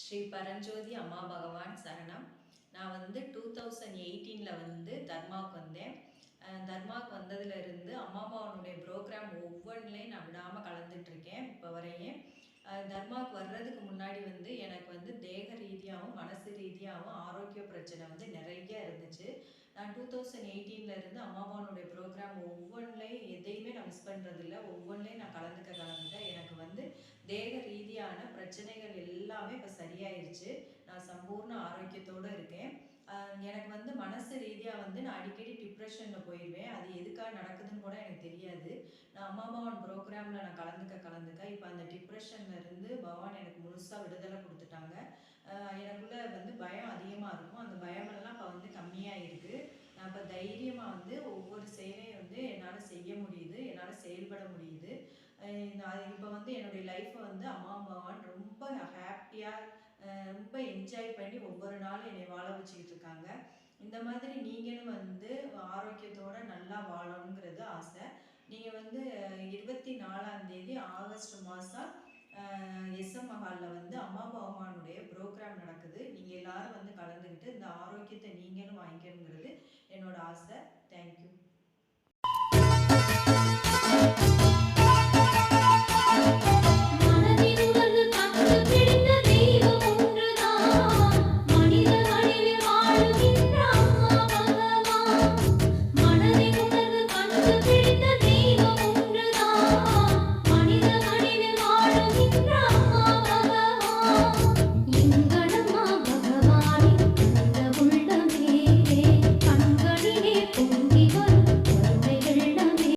ஸ்ரீ பரஞ்சோதி அம்மா பகவான் சரணம். நான் வந்து டூ தௌசண்ட் எயிட்டீனில் வந்து தர்மாவுக்கு வந்தேன். தர்மாவுக்கு வந்ததுலேருந்து அம்மா அம்மாவனுடைய ப்ரோக்ராம் ஒவ்வொன்றிலையும் நான் விடாமல் கலந்துட்டுருக்கேன் இப்போ வரையும். தர்மாவுக்கு வர்றதுக்கு முன்னாடி வந்து எனக்கு வந்து தேக ரீதியாகவும் மனசு ரீதியாகவும் ஆரோக்கிய பிரச்சனை வந்து நிறைய இருந்துச்சு. நான் டூ தௌசண்ட் எயிட்டீனில் இருந்து அம்மா அம்மாவனுடைய ப்ரோக்ராம் ஒவ்வொன்றிலையும் எதையுமே நான் மிஸ் பண்ணுறதில்ல ஒவ்வொன்றிலையும் நான் கலந்துக்க கலந்துக்க எனக்கு வந்து தேக ரீதியான பிரச்சனைகள் எல்லாம் எல்லாமே இப்போ சரியாயிருச்சு. நான் சம்பூர்ண ஆரோக்கியத்தோடு இருக்கேன். எனக்கு வந்து மனசு ரீதியாக வந்து நான் அடிக்கடி டிப்ரெஷனில் போயிடுவேன் அது எதுக்காக நடக்குதுன்னு கூட எனக்கு தெரியாது. நான் அம்மா பவான் ப்ரோக்ராமில் நான் கலந்துக்க கலந்துக்க இப்போ அந்த டிப்ரெஷன்ல இருந்து பவான் எனக்கு முழுசாக விடுதலை கொடுத்துட்டாங்க. எனக்குள்ளே எனக்குள்ள வந்து பயம் அதிகமாக இருக்கும். அந்த பயமெல்லாம் இப்போ வந்து கம்மியாக இருக்குது நான் இப்போ தைரியமாக வந்து ஒவ்வொரு செயலையும் வந்து என்னால் செய்ய முடியுது. என்னால் செயல்பட முடியுது. இப்போ வந்து என்னுடைய லைஃப்பை வந்து அம்மா அம்மாவான் ரொம்ப ஹாப்பியாக ரொம்ப என்ஜாய் பண்ணி ஒவ்வொரு நாளும் என்னை வாழ வச்சுக்கிட்டு இருக்காங்க. இந்த மாதிரி நீங்களும் வந்து ஆரோக்கியத்தோட நல்லா வாழணுங்கிறது ஆசை. நீங்கள் வந்து இருபத்தி நாலாம் தேதி ஆகஸ்ட் மாதம் எஸ்எம் மஹாலில் வந்து அம்மா பகவானுடைய ப்ரோக்ராம் நடக்குது. நீங்கள் எல்லாரும் வந்து கலந்துக்கிட்டு இந்த ஆரோக்கியத்தை நீங்களும் வாங்கிக்கணுங்கிறது என்னோட ஆசை. தேங்க்யூ